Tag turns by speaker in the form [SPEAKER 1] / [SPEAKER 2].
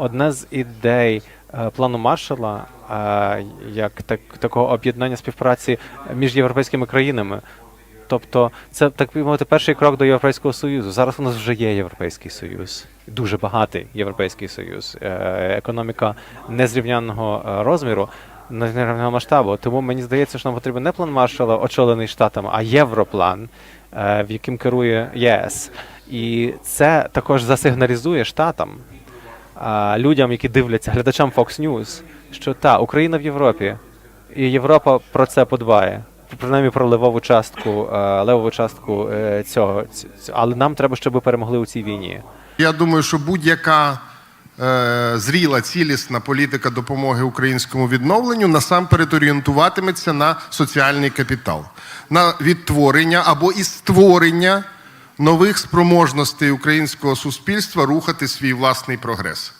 [SPEAKER 1] одна з ідей е, плану Маршала е, як так, такого об'єднання співпраці між європейськими країнами. Тобто, це так би мовити перший крок до Європейського Союзу. Зараз у нас вже є Європейський Союз, дуже багатий Європейський Союз, е, економіка незрівнянного розміру, незрівнянного масштабу. Тому мені здається, що нам потрібен не план Маршала, очолений штатами, а європлан, в яким керує ЄС. І це також засигналізує штатам, людям, які дивляться, глядачам Fox News, що та Україна в Європі, і Європа про це подбає. Принаймні про левову частку, левову частку е, цього. ць- ць- Але нам треба, щоб перемогли у цій війні.
[SPEAKER 2] Я думаю, що будь-яка е, зріла, цілісна політика допомоги українському відновленню насамперед орієнтуватиметься на соціальний капітал, на відтворення або і створення нових спроможностей українського суспільства рухати свій власний прогрес.